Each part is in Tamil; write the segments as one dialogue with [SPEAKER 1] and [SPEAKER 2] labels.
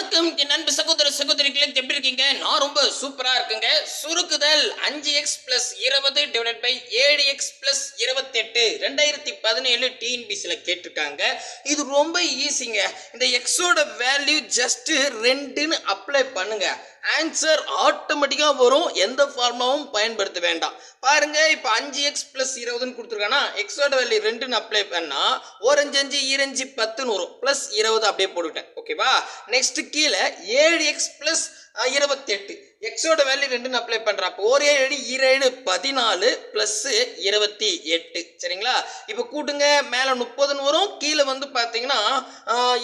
[SPEAKER 1] வணக்கம். என் அன்பு சகோதர சகோதரிகளே எப்படி இருக்கீங்க? நான் ரொம்ப சூப்பரா இருக்குங்க. சுருக்குதல் அஞ்சு எக்ஸ் பிளஸ் இருபது டிவைட் பை ஏழு எக்ஸ் பிளஸ் இருபத்தெட்டு. ரெண்டாயிரத்தி பதினேழு டிஎன்பிசியில் கேட்டிருக்காங்க. இது ரொம்ப ஈஸிங்க இந்த எக்ஸோட வேல்யூ ஜஸ்ட் ரெண்டுன்னு அப்ளை பண்ணுங்க. ஆன்சர் ஆட்டோமேட்டிக்காக வரும். எந்த ஃபார்முலாவும் பயன்படுத்த வேண்டாம். பாருங்க இப்போ அஞ்சு எக்ஸ் பிளஸ் இருபதுன்னு கொடுத்துருக்கானா? எக்ஸோட வேல்யூ ரெண்டுன்னு அப்ளை பண்ணா ஓரஞ்சு அஞ்சு ஈரஞ்சு பத்துன்னு வரும். ப்ளஸ் இருபது அப்படியே போட்டுவிட்டேன் ஓகேவா நெக்ஸ்ட் கீழே ஏழு எக்ஸ் பிளஸ் இருபத்தெட்டு. எக்ஸோட வேல்யூ ரெண்டுன்னு அப்ளை பண்ணுறேன் அப்போ ஒரு ஏழு ஈரேழு பதினாலு ப்ளஸ்ஸு இருபத்தி எட்டு. சரிங்களா? இப்போ கூட்டுங்க மேலே முப்பதுன்னு வரும். கீழே வந்து பார்த்தீங்கன்னா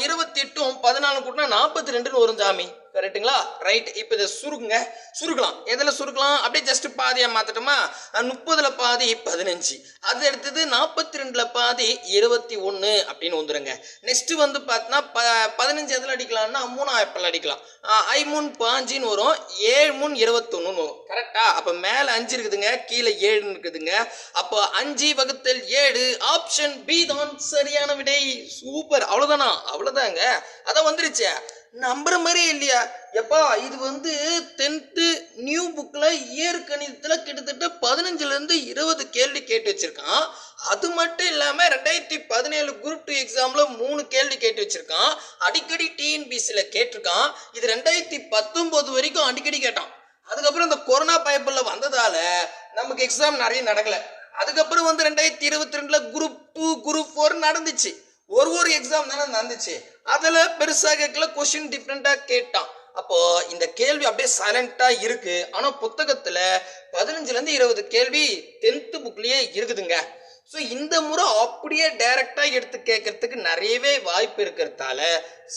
[SPEAKER 1] இருபத்தி எட்டும் பதினாலு கூட்டினா நாற்பத்தி ரெண்டுன்னு வரும் ஜாமி கரெக்ட்டுங்களா ரைட் இப்போ இதை சுருக்குங்க. சுருக்கலாம். எதில் சுருக்கலாம்? அப்படியே ஜஸ்ட் பாதியாக மாற்றட்டுமா முப்பதில் பாதி பதினஞ்சு. அது அடுத்தது நாற்பத்தி ரெண்டில் பாதி இருபத்தி ஒன்று அப்படின்னு வந்துடுங்க நெக்ஸ்ட்டு வந்து பார்த்தீங்கன்னா ப பதினஞ்சு எதில் அடிக்கலாம்னா மூணாயிரப்பில் அடிக்கலாம். ஐ மூணு பாஞ்சின்னு வரும். ஏழு மூணு இருபத்தொன்னுன்னு வரும். கரெக்டா அப்போ மேலே அஞ்சு இருக்குதுங்க. கீழே ஏழுன்னு இருக்குதுங்க. அப்போ அஞ்சு வகுத்தல் ஏழு. ஆப்ஷன் பி தான் சரியான விடை. சூப்பர் அவ்வளோதானா அவ்வளோதாங்க அதான் வந்துருச்சே. நம்புற மாதிரியே இல்லையா? எப்பா இது வந்து டென்த்து நியூ புக்கில் இயற்கணிதத்தில் கிட்டத்தட்ட பதினஞ்சுலேருந்து இருபது கேள்வி கேட்டு வச்சுருக்கான். அது மட்டும் இல்லாமல் ரெண்டாயிரத்தி பதினேழு குரூப் டூ எக்ஸாமில் மூணு கேள்வி கேட்டு வச்சுருக்கான். அடிக்கடி டிஎன்பிசியில் கேட்டிருக்கான். இது ரெண்டாயிரத்தி பத்தொம்போது வரைக்கும் அடிக்கடி கேட்டான். அதுக்கப்புறம் இந்த கொரோனா பயப்பில் வந்ததால் நமக்கு எக்ஸாம் நிறைய நடக்கலை. அதுக்கப்புறம் வந்து ரெண்டாயிரத்தி இருபத்தி ரெண்டில் குரூப் டூ குரூப் ஃபோர் நடந்துச்சு. ஒரு ஒரு எக்ஸாம் தானே நடந்துச்சு. அதில் பெருசாக கேட்கல கொஷின் டிஃப்ரெண்ட்டாக கேட்டான். அப்போ இந்த கேள்வி அப்படியே சைலண்டா இருக்கு. ஆனா புத்தகத்துல பதினஞ்சுல இருந்து இருபது கேள்வி டென்த் புக்லயே இருக்குதுங்க. ஸோ இந்த முறை அப்படியே டைரக்டாக எடுத்து கேட்கறதுக்கு நிறையவே வாய்ப்பு இருக்கிறதால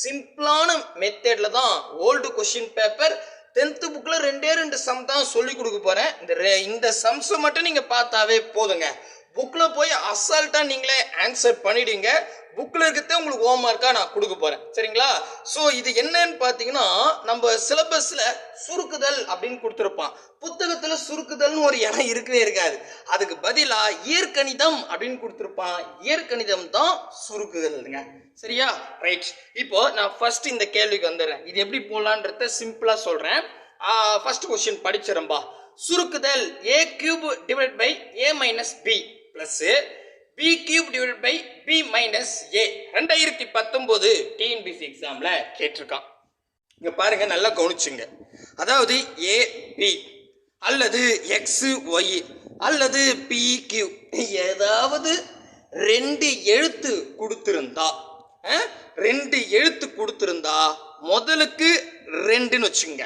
[SPEAKER 1] சிம்பிளான மெத்தட்ல தான் ஓல்டு கொஷின் பேப்பர் டென்த்து புக்கில் ரெண்டே ரெண்டு சம் தான் சொல்லி கொடுக்க போகிறேன் இந்த ரெ- இந்த சம்ஸை மட்டும் நீங்கள் பார்த்தாவே போதுங்க. புக்கில் போய் அசால்ட்டாக நீங்களே ஆன்சர் பண்ணிடுங்க. புக்கில் இருக்கிறதே உங்களுக்கு ஹோம் மார்க்காக நான் கொடுக்க போகிறேன் சரிங்களா? ஸோ இது என்னன்னு பார்த்தீங்கன்னா நம்ம சிலபஸில் சுருக்குதல் அப்படின்னு கொடுத்துருப்பான். புத்தகத்தில் சுருக்குதல்னு ஒரு இடம் இருக்கவே இருக்காது. அதுக்கு பதிலாக இயற்கணிதம் அப்படின்னு கொடுத்துருப்பான். இயற்கணிதம் தான் சுருக்குதல்ங்க. சரியா? ரைட் இப்போ நான் ஃபர்ஸ்ட் இந்த கேள்விக்கு வந்துடுறேன். இது எப்படி போடலான்றத சிம்பிளாக சொல்கிறேன் ஃபர்ஸ்ட் கொஸ்டின் படிச்சிடம்பா சுருக்குதல் A cube divide by A minus B plus B cube divide by B minus A ரெண்டாயிரத்தி பத்தொம்போது டிஎன்பிசி எக்ஸாமில் கேட்டிருக்கான். இங்கே பாருங்க நல்லா கவனிச்சுங்க. அதாவது ஏ பி அல்லது எக்ஸு ஒய் அல்லது பி கியூ ஏதாவது ரெண்டு எழுத்து கொடுத்துருந்தா ரெண்டு எழுத்து கொடுத்துருந்தா முதலுக்கு ரெண்டுன்னு வச்சுங்க.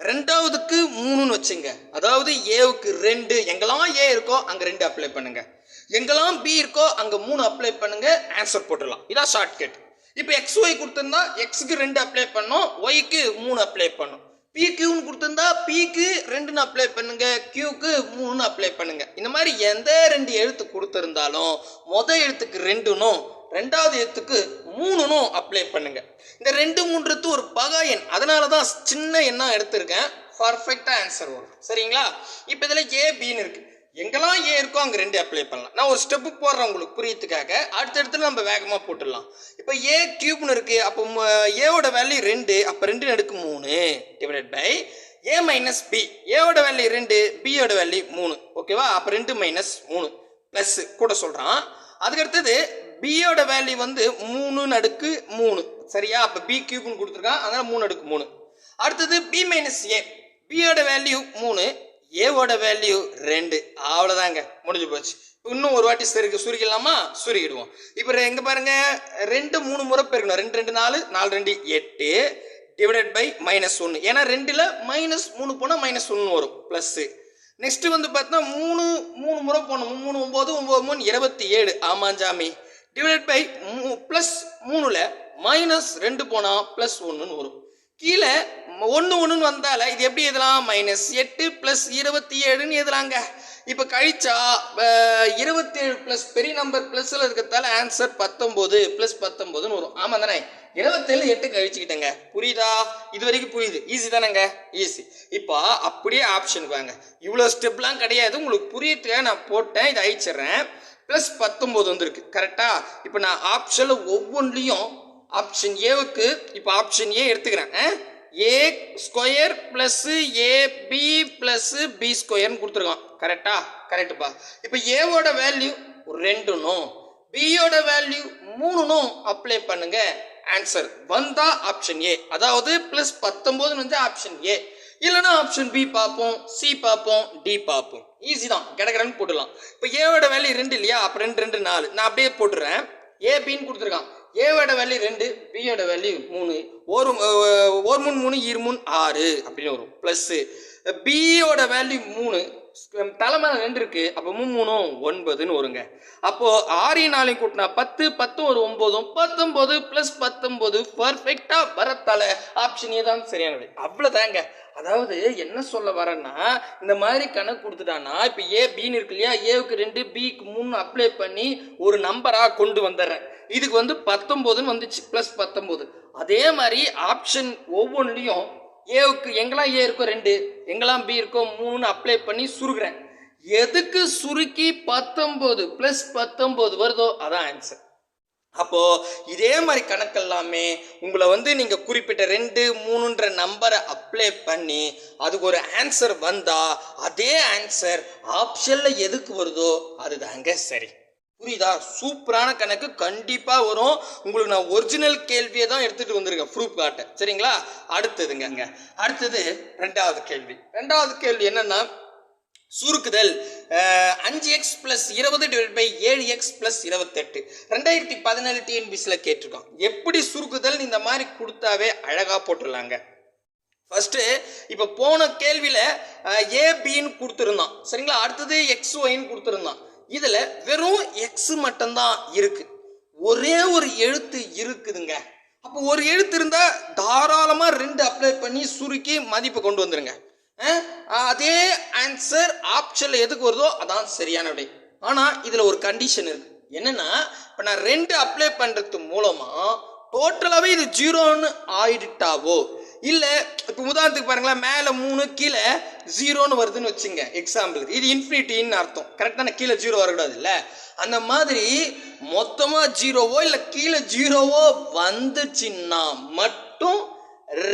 [SPEAKER 1] ரெண்டாவதுக்கு மூணுன்னு வச்சுங்க. அதாவது ஏவுக்கு ரெண்டு. எங்கெல்லாம் ஏ இருக்கோ அங்கே ரெண்டு அப்ளை பண்ணுங்கள் எங்கெல்லாம் பி இருக்கோ அங்கே மூணு அப்ளை பண்ணுங்க ஆன்சர் போட்டுடலாம். இதான் ஷார்ட்கட் இப்போ எக்ஸ் ஒய் கொடுத்துருந்தா எக்ஸுக்கு ரெண்டு அப்ளை பண்ணோம் ஒய்க்கு மூணு அப்ளை பண்ணும். பி கியூன்னு கொடுத்துருந்தா பிக்கு ரெண்டுன்னு அப்ளை பண்ணுங்க கியூக்கு மூணுன்னு அப்ளை பண்ணுங்க. இந்த மாதிரி எந்த ரெண்டு எழுத்து கொடுத்துருந்தாலும் மொதல் எழுத்துக்கு ரெண்டுனும் ரெண்டாவது எழுத்துக்கு மூணுனும் அப்ளை பண்ணுங்க. இந்த ரெண்டு மூன்றுத்து ஒரு பகா எண். அதனால தான் சின்ன எண்ணாக எடுத்திருக்கேன். பர்ஃபெக்டாக ஆன்சர் வரும். சரிங்களா? இப்போ இதில் ஏ பின்னு இருக்குது எங்கெல்லாம் ஏ இருக்கோ அங்கே ரெண்டு அப்ளை பண்ணலாம். நான் ஒரு ஸ்டெப்பு போடுறேன் உங்களுக்கு புரியத்துக்காக அடுத்தடுத்து நம்ம வேகமாக போட்டுடலாம். இப்போ ஏ கியூப்னு இருக்குது அப்போ ஏவோட வேல்யூ ரெண்டு அப்போ ரெண்டு நடுக்கு மூணு. Divided by A minus B ஏவோட வேல்யூ ரெண்டு பியோட வேல்யூ மூணு. ஓகேவா அப்போ ரெண்டு மைனஸ் மூணு. ப்ளஸ் கூட சொல்கிறான் அதுக்கடுத்தது பியோட வேல்யூ வந்து மூணு நடுக்கு மூணு. சரியா? அப்போ பி கியூப்னு கொடுத்துருக்கான். அதனால் மூணு அடுக்கு மூணு. அடுத்தது பி மைனஸ் ஏ பியோட வேல்யூ மூணு. ஏவோட வேல்யூ ரெண்டு. அவ்வளோதாங்க முடிஞ்சு போச்சு. இன்னும் ஒரு வாட்டி சரி சுருக்கிடலாமா? சுருக்கிடுவோம். இப்போ எங்கே பாருங்க. ரெண்டு மூணு முறை பெருக்கணும். ரெண்டு ரெண்டு நாலு நாலு ரெண்டு எட்டு. டிவைடட் பை மைனஸ் ஒன்று ஏன்னா ரெண்டில் மைனஸ் மூணு போனால் மைனஸ் ஒன்று வரும். ப்ளஸ்ஸு நெக்ஸ்ட் வந்து பார்த்தா மூணு மூணு முறை போனோம் மூணு ஒம்பது ஒம்பது மூணு இருபத்தி ஏழு. ஆமாஞ்சாமி டிவைடட் பை ப்ளஸ் மூணில் மைனஸ் ரெண்டு போனால் ப்ளஸ் ஒன்றுன்னு வரும். கீழே ஒன்று ஒன்றுன்னு வந்தால இது எப்படி எழுதலாம்? மைனஸ் எட்டு ப்ளஸ் இருபத்தி ஏழுன்னு எதுலாங்க இப்போ கழிச்சா இருபத்தேழு ப்ளஸ் பெரிய நம்பர் ப்ளஸ்ஸில் இருக்கிறதால ஆன்சர் பத்தொம்போது ப்ளஸ் பத்தொம்போதுன்னு வரும். ஆமாம் தானே? இருபத்தேழு எட்டு கழிச்சுக்கிட்டேங்க. புரியுதா? இது வரைக்கும் புரியுது. ஈஸி தானேங்க? ஈஸி இப்போ அப்படியே ஆப்ஷனுக்கு வாங்க. இவ்வளோ ஸ்டெப்லாம் கிடையாது. உங்களுக்கு புரியறதுக்காக நான் போட்டேன். இதை அழிச்சிடுறேன். ப்ளஸ் பத்தொம்போது வந்துருக்கு. கரெக்டாக இப்போ நான் ஆப்ஷனில் ஒவ்வொன்றிலையும் ஆப்ஷன் ஏவுக்கு இப்போ ஆப்ஷன் ஏ எடுத்துக்கிறேன். A square plus A B B ஸ்கொயர்னு கொடுத்துருக்கான். கரெக்டா கரெக்டுப்பா இப்போ ஏவோட வேல்யூ ரெண்டுனும் பியோட வேல்யூ மூணுனும் அப்ளை பண்ணுங்க. ஆன்சர் வந்தா ஆப்ஷன் ஏ அதாவது ப்ளஸ் பத்தொம்போதுன்னு வந்து ஆப்ஷன் ஏ இல்லைன்னா ஆப்ஷன் பி பார்ப்போம் சி பார்ப்போம் டி பார்ப்போம். ஈஸி தான். கடகடன்னு போட்டுடலாம். இப்போ ஏவோட வேல்யூ ரெண்டு இல்லையா? அப்போ ரெண்டு ரெண்டு நாலு. நான் அப்படியே போட்டுறேன். ஏ பின்னு கொடுத்துருக்கான். ஏவோட வேல்யூ ரெண்டு பியோட வேல்யூ மூணு. ஒரு ஒரு மூணு மூணு இரு மூணு ஆறு அப்படின்னு வரும். ப்ளஸ்ஸு பியோட வேல்யூ மூணு. தலைமை ரெண்டு இருக்கு. அப்போ மூணு மூணும் ஒன்பதுன்னு வருங்க. அப்போ ஆறு நாளையும் கூட்டினா பத்து பத்தும் ஒரு ஒன்பதும் பத்தொன்பது ப்ளஸ் பத்தொன்பது பர்ஃபெக்டா வரத்தால ஆப்ஷனே தான் சரியானது அவ்வளோதாங்க அதாவது என்ன சொல்ல வரேன்னா இந்த மாதிரி கணக்கு கொடுத்துட்டான்னா இப்போ ஏ பின்னு இருக்கு இல்லையா? ஏவுக்கு ரெண்டு பிக்கு மூணு அப்ளை பண்ணி ஒரு நம்பராக கொண்டு வந்துடுறேன். இதுக்கு வந்து பத்தொம்போதுன்னு வந்துச்சு ப்ளஸ் பத்தொம்போது. அதே மாதிரி ஆப்ஷன் ஒவ்வொன்றுலையும் ஏவுக்கு எங்கெல்லாம் ஏ இருக்கோ ரெண்டு எங்கெல்லாம் பி இருக்கோ மூணுன்னு அப்ளை பண்ணி சுருக்குறேன். எதுக்கு சுருக்கி பத்தொம்போது ப்ளஸ் பத்தொம்போது வருதோ அதான் ஆன்சர் அப்போ இதே மாதிரி கணக்கெல்லாமே உங்களை வந்து நீங்க குறிப்பிட்ட ரெண்டு மூணுன்ற நம்பரை அப்ளை பண்ணி அதுக்கு ஒரு ஆன்சர் வந்தா அதே ஆன்சர் ஆப்ஷன்ல எதுக்கு வருதோ அதுதாங்க சரி. புரியுதா? சூப்பரான கணக்கு கண்டிப்பாக வரும். உங்களுக்கு நான் ஒரிஜினல் கேள்வியை தான் எடுத்துகிட்டு வந்திருக்கேன். ப்ரூஃப் காட்ட. சரிங்களா? அடுத்ததுங்க. அடுத்தது ரெண்டாவது கேள்வி. ரெண்டாவது கேள்வி என்னென்னா சுருக்குதல். அஞ்சு எக்ஸ் ப்ளஸ் இருபது டிவைட் பை ஏழு எக்ஸ் ப்ளஸ் இருபத்தெட்டு. ரெண்டாயிரத்தி பதினேழு டிஎன்பிசியில் கேட்டிருக்கோம் எப்படி சுருக்குதல் இந்த மாதிரி கொடுத்தாவே அழகாக போட்டுடலாங்க. ஃபஸ்ட்டு இப்போ போன கேள்வியில் ஏபின்னு கொடுத்துருந்தான். சரிங்களா? அடுத்தது எக்ஸ் ஒயின்னு கொடுத்துருந்தான். இதில் வெறும் எக்ஸ் மட்டும்தான் இருக்கு. ஒரே ஒரு எழுத்து இருக்குதுங்க. அப்போ ஒரு எழுத்து இருந்தால் தாராளமாக ரெண்டு அப்ளை பண்ணி சுருக்கி மதிப்பு கொண்டு வந்துருங்க. அதே ஆன்சர் ஆப்ஷனில் எதுக்கு வருதோ அதான் சரியான விடை. ஆனால் இதில் ஒரு கண்டிஷன் இருக்கு. என்னென்னா இப்போ நான் ரெண்டு அப்ளை பண்ணுறது மூலமாக டோட்டலாகவே இது ஜீரோன்னு ஆயிடுட்டாவோ இல்லை இப்போ உதாரணத்துக்கு பாருங்களேன் மேலே மூணு கீழே ஜீரோன்னு வருதுன்னு வச்சுங்க எக்ஸாம்பிளுக்கு இது இன்ஃபினிட்டின்னு அர்த்தம். கரெக்டான கீழே ஜீரோ வரக்கூடாது இல்லை? அந்த மாதிரி மொத்தமாக ஜீரோவோ இல்லை கீழே ஜீரோவோ வந்துச்சுன்னா மட்டும்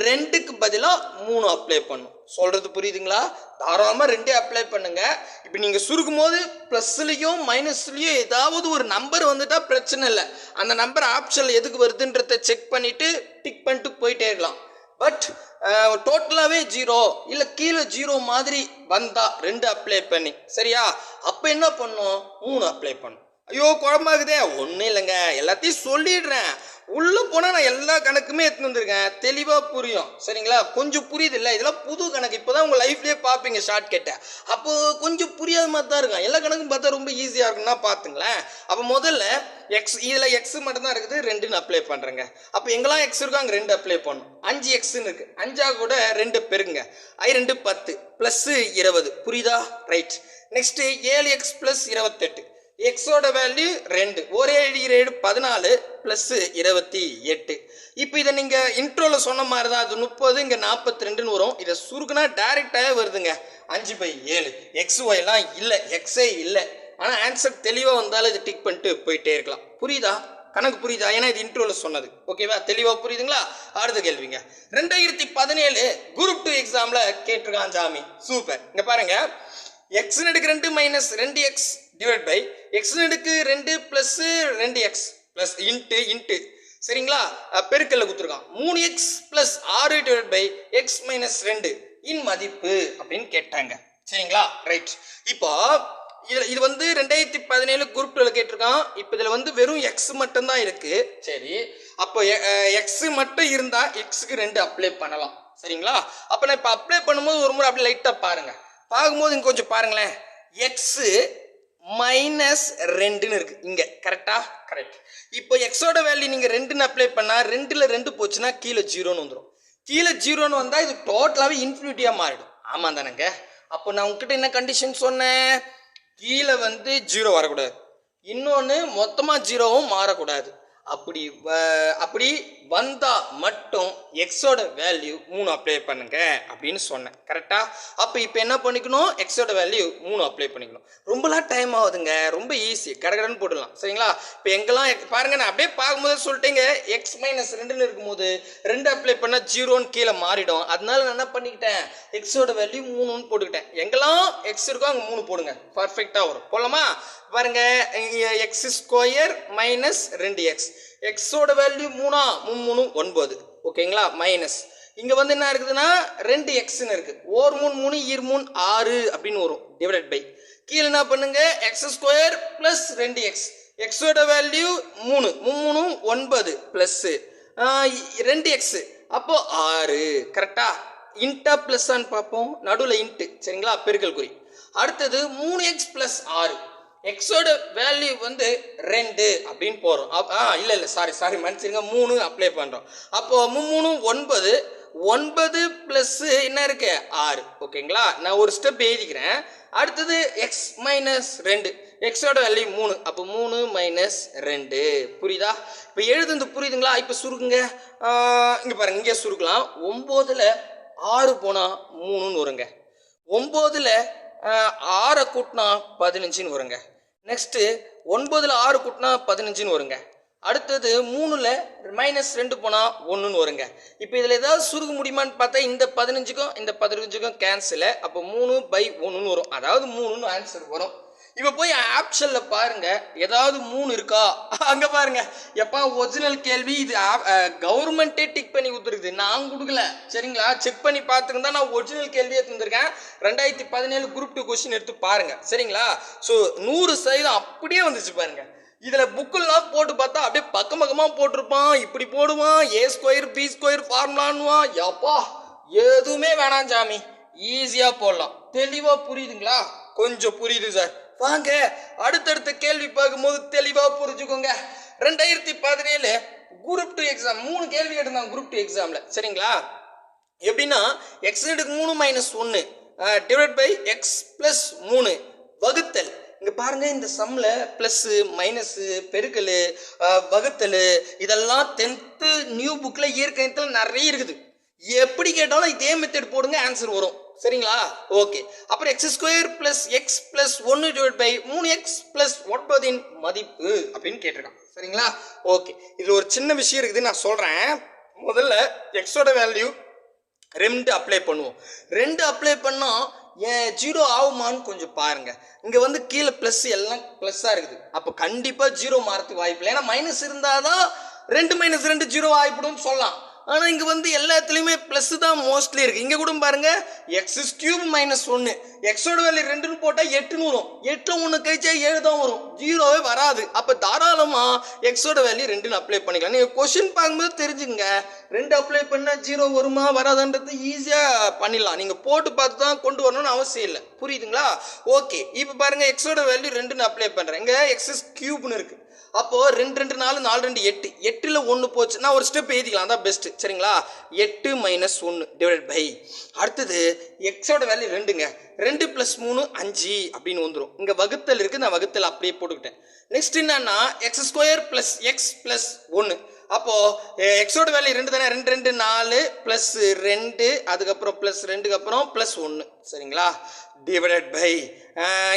[SPEAKER 1] ரெண்டுக்கு பதிலாக மூணு அப்ளை பண்ணும். சொல்கிறது புரியுதுங்களா? தாராளமாக ரெண்டே அப்ளை பண்ணுங்க. இப்போ நீங்கள் சுருக்கும் போது ப்ளஸ்லையும் மைனஸ்லையும் ஏதாவது ஒரு நம்பர் வந்துட்டால் பிரச்சனை இல்லை. அந்த நம்பர் ஆப்ஷனில் எதுக்கு வருதுன்றத செக் பண்ணிவிட்டு டிக் பண்ணிட்டு போயிட்டே இருக்கலாம். பட் டோட்டலாகவே ஜீரோ இல்லை கீழே ஜீரோ மாதிரி வந்தால் ரெண்டு அப்ளை பண்ணி. சரியா? அப்போ என்ன பண்ணும்? மூணு அப்ளை பண்ணும். ஐயோ குழம்பாகுதே. ஒன்றும் இல்லைங்க. எல்லாத்தையும் சொல்லிடுறேன். உள்ளே போனால் நான் எல்லா கணக்குமே எடுத்துன்னு வந்திருக்கேன். தெளிவாக புரியும். சரிங்களா? கொஞ்சம் புரியுது இல்லை? இதெல்லாம் புது கணக்கு. இப்போ தான் உங்கள் லைஃப்லேயே பார்ப்பீங்க ஷார்ட் கட்டை அப்போ கொஞ்சம் புரியாத மாதிரி தான் இருக்கும். எல்லா கணக்கும் பார்த்தா ரொம்ப ஈஸியாக இருக்கும்னா பார்த்துங்களேன் அப்போ முதல்ல எக்ஸ் இதில் எக்ஸ் மட்டும்தான் இருக்குது. ரெண்டுன்னு அப்ளை பண்ணுறேங்க அப்போ எங்கெல்லாம் எக்ஸ் இருக்கோ அங்கே ரெண்டு அப்ளை பண்ணும். அஞ்சு எக்ஸ்ன்னு இருக்குது அஞ்சா கூட ரெண்டு பெருங்க. ஐ ரெண்டு பத்து. ப்ளஸ்ஸு இருபது. புரியுதா? ரைட் நெக்ஸ்ட்டு ஏழு எக்ஸ் ப்ளஸ் இருபத்தெட்டு. எக்ஸோட வேல்யூ ரெண்டு. ஒரே ஏழு ஏழு பதினாலு ப்ளஸ்ஸு இருபத்தி எட்டு. இப்போ இதை நீங்கள் இன்ட்ரோவில் சொன்ன மாதிரி தான் அது முப்பது இங்கே நாற்பத்தி ரெண்டுன்னு வரும். இதை சுருக்குனா டேரெக்டாகவே வருதுங்க. அஞ்சு பை ஏழு. எக்ஸ் ஒய்லாம் இல்லை. எக்ஸே இல்லை. ஆனால் ஆன்சர் தெளிவாக வந்தாலும் இது டிக் பண்ணிட்டு போயிட்டே இருக்கலாம். புரியுதா? கணக்கு புரியுதா? ஏன்னா இது இன்ட்ரோவில் சொன்னது. ஓகேவா தெளிவாக புரியுதுங்களா? அடுத்த கேள்விங்க. ரெண்டாயிரத்தி பதினேழு குரூப் டூ எக்ஸாமில் கேட்டிருக்கான் ஜாமி. சூப்பர் இங்கே பாருங்கள் எக்ஸ் எடுக்க ரெண்டு மைனஸ் ரெண்டு எக்ஸ் டிவைட் பை எக்ஸ் நடுக்கு ரெண்டு ப்ளஸ் ரெண்டு எக்ஸ் ப்ளஸ் இன்ட்டு இன்ட்டு சரிங்களா? பெருக்கல்ல கொடுத்துருக்கான். மூணு எக்ஸ் ப்ளஸ் ஆறு டிவைட் பை எக்ஸ் மைனஸ் ரெண்டு. இன் மதிப்பு அப்படின்னு கேட்டாங்க. சரிங்களா? ரைட் இப்போ இதில் இது வந்து ரெண்டாயிரத்தி பதினேழு குரூப் டூவில் கேட்டிருக்கான். இப்போ இதில் வந்து வெறும் எக்ஸ் மட்டும்தான் இருக்குது சரி. அப்போ எக்ஸ் மட்டும் இருந்தால் எக்ஸுக்கு ரெண்டு அப்ளை பண்ணலாம். சரிங்களா? அப்போ நான் இப்போ அப்ளை பண்ணும்போது ஒரு முறை அப்படியே லைட்டாக பாருங்கள் பார்க்கும்போது இங்கே கொஞ்சம் பாருங்களேன். எக்ஸு மைனஸ் ரெண்டுன்னு இருக்கு. இங்கே கரெக்டா கரெக்ட் இப்போ எக்ஸோட வேல்யூ நீங்கள் ரெண்டுன்னு அப்ளை பண்ணால் ரெண்டில் ரெண்டு போச்சுன்னா கீழே ஜீரோன்னு வந்துடும் கீழே ஜீரோன்னு வந்தால் இது டோட்டலாகவே இன்ஃபினிட்டியாக மாறிடும். ஆமாம் தானேங்க? அப்போ நான் உங்ககிட்ட என்ன கண்டிஷன் சொன்னேன்? கீழே வந்து ஜீரோ வரக்கூடாது. இன்னொன்று மொத்தமாக ஜீரோவும் மாறக்கூடாது. அப்படி வ- அப்படி வந்தால் மட்டும் எக்ஸோட வேல்யூ மூணு அப்ளை பண்ணுங்க அப்படின்னு சொன்னேன். கரெக்டாக அப்போ இப்போ என்ன பண்ணிக்கணும்? எக்ஸோட வேல்யூ மூணு அப்ளை பண்ணிக்கணும். ரொம்பலாம் டைம் ஆகுதுங்க. ரொம்ப ஈஸி கடகடன்னு போட்டுடலாம். சரிங்களா? இப்போ எங்கெல்லாம் பாருங்க நான் அப்படியே பார்க்கும்போது சொல்லிட்டீங்க. எக்ஸ் மைனஸ் ரெண்டுன்னு இருக்கும்போது ரெண்டு அப்ளை பண்ணால் ஜீரோன்னு கீழே மாறிடும். அதனால நான் என்ன பண்ணிக்கிட்டேன்? எக்ஸோட வேல்யூ மூணுன்னு போட்டுக்கிட்டேன். எங்கெல்லாம் எக்ஸ் இருக்கோ அங்கே மூணு போடுங்க. பர்ஃபெக்டாக வரும். போகலாமா பாருங்க எக்ஸ் ஸ்கொயர் மைனஸ் ரெண்டு எக்ஸ் எக்ஸோட வேல்யூ மூணா மூணு ஒன்பது. ஓகேங்களா மைனஸ் இங்கே வந்து என்ன இருக்குதுன்னா ரெண்டு எக்ஸ்னு இருக்குது ஓர் மூணு மூணு ஈர் மூணு ஆறு அப்படின்னு வரும். டிவைடட் பை கீழே என்ன பண்ணுங்க? எக்ஸ் ஸ்கொயர் பிளஸ் ரெண்டு எக்ஸ் எக்ஸோட வேல்யூ மூணு. மூணு ஒன்பது ப்ளஸ்ஸு ரெண்டு எக்ஸ் அப்போ ஆறு. கரெக்டா இன்டா ப்ளஸ்ஸான்னு பார்ப்போம். நடுவில் இன்ட்டு சரிங்களா? பெருக்கல் குறி. அடுத்தது மூணு எக்ஸ் ப்ளஸ் ஆறு. எக்ஸோட வேல்யூ வந்து ரெண்டு அப்படின்னு போகிறோம் ஆ இல்லை இல்லை சாரி சாரி மன்னிச்சிருங்க. மூணு அப்ளை பண்ணுறோம் அப்போது மூ- மூணு ஒன்பது ஒன்பது ப்ளஸ்ஸு என்ன இருக்கு? ஆறு. ஓகேங்களா நான் ஒரு ஸ்டெப் எழுதிக்கிறேன். அடுத்தது எக்ஸ் மைனஸ் ரெண்டு. எக்ஸோட வேல்யூ மூணு. அப்போ மூணு மைனஸ் ரெண்டு. புரியுதா? இப்போ எழுதுந்து புரியுதுங்களா? இப்போ சுருக்குங்க. இங்கே பாருங்க. இங்கே சுருக்கலாம். ஒம்போதில் ஆறு போனால் மூணுன்னு வருங்க. ஒம்போதில் ஆறை கூட்டினா பதினஞ்சுன்னு வருங்க. நெக்ஸ்ட்டு ஒன்பதில் ஆறு கூட்டினா பதினஞ்சுன்னு வருங்க. அடுத்தது மூணில் மைனஸ் ரெண்டு போனால் ஒன்றுன்னு வருங்க. இப்போ இதில் ஏதாவது சுருக முடியுமான்னு பார்த்தா இந்த பதினஞ்சுக்கும் இந்த பதினஞ்சுக்கும் கேன்சலு அப்போ மூணு பை ஒன்றுன்னு வரும். அதாவது மூணுன்னு ஆன்சர் வரும். இப்போ போய் ஆப்ஷனில் பாருங்க. ஏதாவது மூணு இருக்கா? அங்கே பாருங்க. எப்பா ஒரிஜினல் கேள்வி. இது கவர்மெண்ட்டே டிக் பண்ணி கொடுத்துருக்குது. நான் கொடுக்கல. சரிங்களா? செக் பண்ணி பார்த்துருந்தா நான் ஒரிஜினல் கேள்வியே தந்திருக்கேன். ரெண்டாயிரத்தி பதினேழு குரூப் டூ கொஸ்டின் எடுத்து பாருங்க. சரிங்களா? ஸோ நூறு சதவீதம் அப்படியே வந்துச்சு பாருங்க. இதில் புக்கெல்லாம் போட்டு பார்த்தா அப்படியே பக்கம் பக்கமாக போட்டிருப்பான். இப்படி போடுவான். ஏ ஸ்கொயர் பி ஸ்கொயர் ஃபார்முலான்னுவான் யப்பா எதுவுமே வேணாம் சாமி. ஈஸியாக போடலாம். தெளிவாக புரியுதுங்களா? கொஞ்சம் புரியுது சார் வாங்க அடுத்தடுத்த கேள்வி பார்க்கும்போது தெளிவாக புரிஞ்சுக்கோங்க. ரெண்டாயிரத்தி பதினேழு குரூப் டூ எக்ஸாம் மூணு கேள்வி எடுத்தாங்க குரூப் டூ எக்ஸாமில் சரிங்களா? எப்படின்னா எக்ஸ் எடுக்கு மூணு மைனஸ் ஒன்று டிவைட் பை எக்ஸ் ப்ளஸ் மூணு வகுத்தல். இங்கே பாருங்க இந்த சம்மில் ப்ளஸ்ஸு மைனஸ்ஸு பெருக்கல் வகுத்தல் இதெல்லாம் டென்த்து நியூ புக்கில் இயற்கையத்தில் நிறைய இருக்குது. எப்படி கேட்டாலும் இதே மெத்தட் போடுங்க ஆன்சர் வரும். சரிங்களா? ஓகே அப்புறம் X square plus X plus ஒன்று டிவைட் பை மூணு எக்ஸ் பிளஸ் ஒன்பதின் மதிப்பு அப்படின்னு கேட்டிருக்கான் சரிங்களா? ஓகே இதில் ஒரு சின்ன விஷயம் இருக்குது நான் சொல்கிறேன் முதல்ல எக்ஸோட வேல்யூ ரெண்டு அப்ளை பண்ணுவோம். ரெண்டு அப்ளை பண்ணால் ஏன் ஜீரோ ஆகுமான்னு கொஞ்சம் பாருங்க. இங்கே வந்து கீழே ப்ளஸ் எல்லாம் ப்ளஸ்ஸாக இருக்குது. அப்போ கண்டிப்பாக ஜீரோ மாறத்துக்கு வாய்ப்பு இல்லை. ஏன்னா மைனஸ் இருந்தால் தான் ரெண்டு மைனஸ் ரெண்டு ஜீரோ ஆகிப்படும் சொல்லலாம். ஆனால் இங்கே வந்து எல்லாத்துலேயுமே ப்ளஸ் தான் மோஸ்ட்லி இருக்குது இங்கே கூட பாருங்க எக்ஸ் கியூப் மைனஸ் ஒன்று எக்ஸோட வேல்யூ ரெண்டுன்னு போட்டால் எட்டுன்னு வரும். எட்டில் ஒன்று கழிச்சா ஏழு தான் வரும். ஜீரோவே வராது. அப்போ தாராளமாக எக்ஸோட வேல்யூ ரெண்டுன்னு அப்ளை பண்ணிக்கலாம். நீங்கள் கொஷின் பார்க்கும்போது தெரிஞ்சுங்க ரெண்டு அப்ளை பண்ணால் ஜீரோ வருமா வராதான்றது ஈஸியாக பண்ணிடலாம். நீங்கள் போட்டு பார்த்து தான் கொண்டு வரணும்னு அவசியம் இல்லை. புரியுதுங்களா? ஓகே இப்போ பாருங்கள் எக்ஸோட வேல்யூ ரெண்டுன்னு அப்ளை பண்ணுறேன் இங்கே எக்ஸஸ் கியூப்னு இருக்குது அப்போது ரெண்டு ரெண்டு நாலு நாலு ரெண்டு எட்டு. எட்டில் ஒன்று போச்சு. நான் ஒரு ஸ்டெப் எழுதிக்கலாம். தான் பெஸ்ட்டு சரிங்களா? எட்டு மைனஸ் ஒன்று டிவைட் பை அடுத்தது எக்ஸோட வேல்யூ ரெண்டுங்க. ரெண்டு ப்ளஸ் மூணு அஞ்சு அப்படின்னு வந்துடும் இங்கே வகுத்தல் இருக்குது நான் வகுத்தல் அப்படியே போட்டுக்கிட்டேன். நெக்ஸ்ட் என்னன்னா X square plus X plus ஒன்று அப்போது எக்ஸோட வேல்யூ ரெண்டு தானே? ரெண்டு ரெண்டு நாலு ப்ளஸ் ரெண்டு அதுக்கப்புறம் ப்ளஸ் ரெண்டுக்கு அப்புறம் ப்ளஸ் ஒன்று சரிங்களா? டிவைடட் பை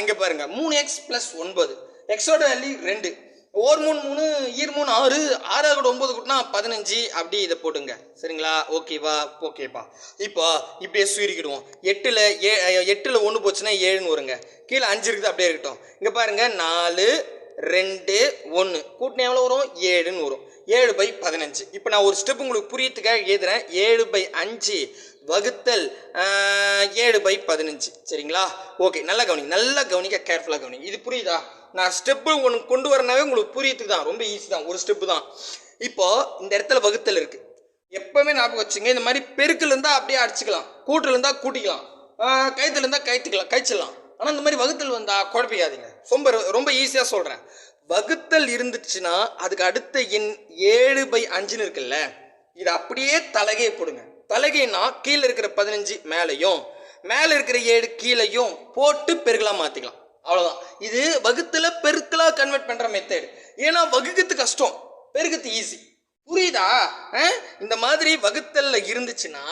[SPEAKER 1] இங்கே பாருங்க. மூணு எக்ஸ் ப்ளஸ் ஒன்பது. எக்ஸோட வேல்யூ ரெண்டு. ஓர் மூணு மூணு ஈர் மூணு ஆறு ஆறாவது கூட ஒம்பது கூட்டினா பதினஞ்சு. அப்படி இதை போட்டுங்க சரிங்களா? ஓகேவா? ஓகேப்பா. இப்போ இப்படியே சுருக்கிடுவோம். எட்டில் ஏ எட்டில் ஒன்று போச்சுன்னா ஏழுன்னு வருங்க. கீழே அஞ்சு இருக்குது அப்படியே இருக்கட்டும். இங்கே பாருங்க நாலு ரெண்டு ஒன்று கூட்டினா எவ்வளோ வரும்? ஏழுன்னு வரும். ஏழு பை பதினஞ்சு. இப்போ நான் ஒரு ஸ்டெப் உங்களுக்கு புரியத்துக்காக எழுதுறேன். ஏழு பை அஞ்சு வகுத்தல் ஏழு பை பதினஞ்சு. சரிங்களா? ஓகே. நல்லா கவனிங்க. நல்லா கவனிக்க கேர்ஃபுல்லாக கவனிங்க. இது புரியுதா? நான் ஸ்டெப்பு உங்களுக்கு கொண்டு வரனாவே உங்களுக்கு புரியத்துக்கு தான் ரொம்ப ஈஸி தான். ஒரு ஸ்டெப்பு தான். இப்போது இந்த இடத்துல வகுத்தல் இருக்குது எப்பவுமே ஞாபகம் வச்சுங்க இந்த மாதிரி பெருக்கில் இருந்தால் அப்படியே அடிச்சுக்கலாம். கூட்டில் இருந்தால் கூட்டிக்கலாம். கைத்தில் இருந்தால் கைத்துக்கலாம் கைச்சிடலாம் ஆனால் இந்த மாதிரி வகுத்தல் வந்தால் குழப்பிக்காதீங்க. ரொம்ப ரொம்ப ஈஸியாக சொல்கிறேன் வகுத்தல் இருந்துச்சுன்னா அதுக்கு அடுத்த எண் ஏழு பை அஞ்சுன்னு இருக்குல்ல இது அப்படியே தலகையை போடுங்க. தலகைனா கீழே இருக்கிற பதினஞ்சு மேலேயும் மேலே இருக்கிற ஏழு கீழேயும் போட்டு பெருகலாக மாற்றிக்கலாம் அவ்வளோதான் இது வகுத்தில் பெருக்கலாக கன்வெர்ட் பண்ணுற மெத்தட் ஏன்னா வகுக்கிறது கஷ்டம். பெருக்கிறது ஈஸி புரியுதா? இந்த மாதிரி வகுத்தல்ல இருந்துச்சுன்னா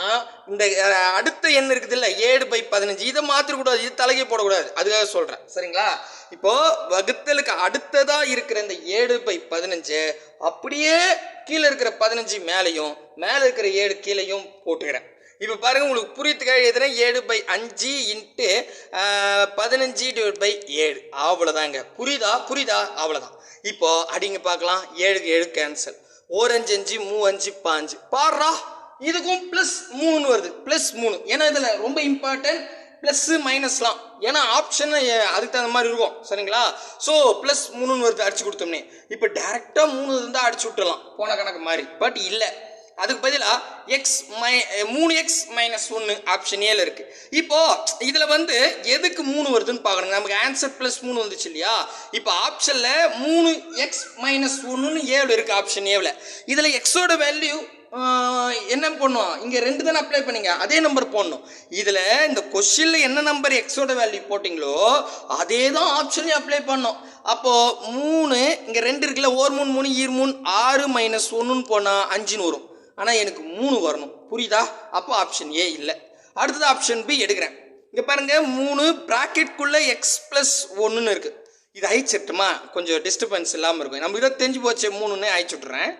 [SPEAKER 1] இந்த அடுத்த எண் இருக்குது இல்லை ஏழு பை பதினஞ்சு. இதை மாற்றக்கூடாது இது தலைகை போடக்கூடாது. அதுக்காக சொல்கிறேன் சரிங்களா? இப்போ வகுத்தலுக்கு அடுத்ததா இருக்கிற இந்த ஏழு பை பதினஞ்சு அப்படியே கீழே இருக்கிற பதினஞ்சு மேலேயும் மேலே இருக்கிற ஏழு கீழேயும் போட்டுக்கிறேன். இப்போ பாருங்க உங்களுக்கு புரியத்துக்காக எழுதுறேன் ஏழு பை அஞ்சு இன்ட்டு பதினஞ்சு டிவைட் பை ஏழு. அவ்வளோதாங்க புரியுதா? புரியுதா? அவ்வளோதான் இப்போ அடிங்க பார்க்கலாம். ஏழுக்கு ஏழு கேன்சல் ஓர் அஞ்சு அஞ்சு மூ அஞ்சு பாஞ்சு பாடுறா. இதுக்கும் ப்ளஸ் மூணுன்னு வருது. ப்ளஸ் மூணு. ஏன்னா இதில் ரொம்ப இம்பார்ட்டன்ட் ப்ளஸ்ஸு மைனஸ்லாம் ஏன்னா ஆப்ஷன் அதுக்கு தகுந்த மாதிரி இருக்கும். சரிங்களா? ஸோ ப்ளஸ் மூணுன்னு வருது. அடிச்சு கொடுத்தோம்னே. இப்போ டேரெக்டாக மூணு இருந்தால் அடிச்சு விட்டுறலாம். போன கணக்கு மாதிரி. பட் இல்லை. அதுக்கு பதிலாக எக்ஸ் மை மூணு எக்ஸ் மைனஸ் ஒன்று ஆப்ஷன் ஏல இருக்குது இப்போது இதில் வந்து எதுக்கு மூணு வருதுன்னு பார்க்கணும். நமக்கு ஆன்சர் ப்ளஸ் மூணு வந்துச்சு இல்லையா? இப்போ ஆப்ஷனில் மூணு எக்ஸ் மைனஸ் ஒன்றுன்னு ஏழு இருக்குது ஆப்ஷன் ஏவில். இதில் எக்ஸோட வேல்யூ என்ன பண்ணுவோம் இங்கே ரெண்டு தானே அப்ளை பண்ணீங்க. அதே நம்பர் போடணும். இதில் இந்த கொஷினில் என்ன நம்பர் எக்ஸோட வேல்யூ போட்டிங்களோ அதே தான் ஆப்ஷன்லையும் அப்ளை பண்ணோம். அப்போது மூணு இங்கே ரெண்டு இருக்குல்ல ஓர் மூணு மூணு ஈர் மூணு ஆறு மைனஸ் ஒன்றுன்னு போனால் அஞ்சுன்னு வரும். ஆனால் எனக்கு மூணு வரணும். புரியுதா? அப்போ ஆப்ஷன் ஏ இல்லை. அடுத்தது ஆப்ஷன் பி எடுக்கிறேன். இங்கே பாருங்கள் மூணு ப்ராக்கெட்குள்ளே எக்ஸ் ப்ளஸ் ஒன்றுன்னு இருக்குது இது அழிச்சிட்டுமா கொஞ்சம் டிஸ்டர்பன்ஸ் இல்லாமல் இருக்கும். நம்ம இதை தெரிஞ்சு போச்சு மூணுன்னு அழிச்சுட்றேன்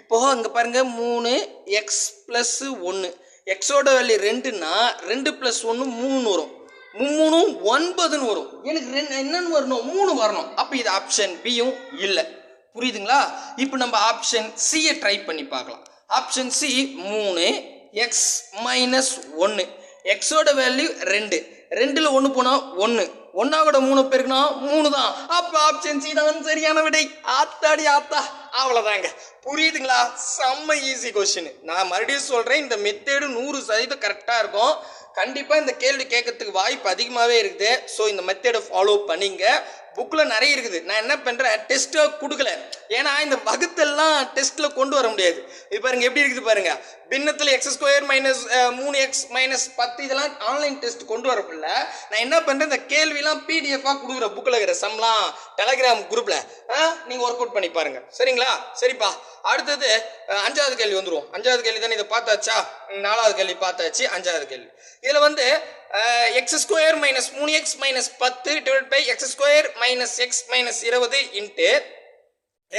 [SPEAKER 1] இப்போது இங்கே பாருங்கள் மூணு எக்ஸ் ப்ளஸ் ஒன்று எக்ஸோட வேல்யூ ரெண்டுன்னா ரெண்டு ப்ளஸ் ஒன்று மூணு வரும். மும்மூணும் ஒன்பதுன்னு வரும். எனக்கு ரெண்டு என்னன்னு வரணும்? மூணு வரணும். அப்போ இது ஆப்ஷன் பியும் இல்லை. புரியுதுங்களா? இப்போ நம்ம ஆப்ஷன் சியை ட்ரை பண்ணி பார்க்கலாம். ஆப்ஷன் சி மூணு எக்ஸ் மைனஸ் ஒன்று எக்ஸோட வேல்யூ ரெண்டு. ரெண்டில் ஒன்று போனால் ஒன்று ஒன்னாவோட மூணு பேருக்குன்னா மூணு தான். அப்போ ஆப்ஷன் சி தான் சரியான விடை. ஆத்தாடி ஆத்தா. அவ்வளோதாங்க புரியுதுங்களா? செம்ம ஈஸி கொஸ்டின் நான் மறுபடியும் சொல்கிறேன் இந்த மெத்தேடு நூறு சதவீதம் கரெக்டாக இருக்கும். கண்டிப்பாக இந்த கேள்வி கேட்கறதுக்கு வாய்ப்பு அதிகமாகவே இருக்குது. ஸோ இந்த மெத்தேடை ஃபாலோ பண்ணிங்க. புக்கில் நிறைய இருக்குது. நான் என்ன பண்ணுறேன் டெஸ்ட்டை கொடுக்கல. ஏன்னா இந்த வகுத்தெல்லாம் டெஸ்ட்டில் கொண்டு வர முடியாது. இது பாருங்க எப்படி இருக்குது பாருங்க. பின்னத்தில் எக்ஸ் ஸ்கொயர் மைனஸ் மூணு எக்ஸ் மைனஸ் பத்து இதெல்லாம் ஆன்லைன் டெஸ்ட் கொண்டு வரக்குள்ள நான் என்ன பண்ணுறேன் இந்த கேள்விலாம் பிடிஎஃபாக கொடுக்குற புக்கில் இருக்கிற சம்லாம் டெலகிராம் குரூப்பில் நீங்கள் ஒர்க் அவுட் பண்ணி பாருங்க. சரிங்களா? சரிப்பா. அடுத்தது அஞ்சாவது கேள்வி வந்துடும் அஞ்சாவது கேள்வி தானே இதை பார்த்தாச்சா? நாலாவது கேள்வி பார்த்தாச்சு அஞ்சாவது கேள்வி. இதில் வந்து எக்ஸ் ஸ்கொயர் மைனஸ் மூணு எக்ஸ் மைனஸ் பத்து divide by X square minus X minus இருபது இன்ட்டு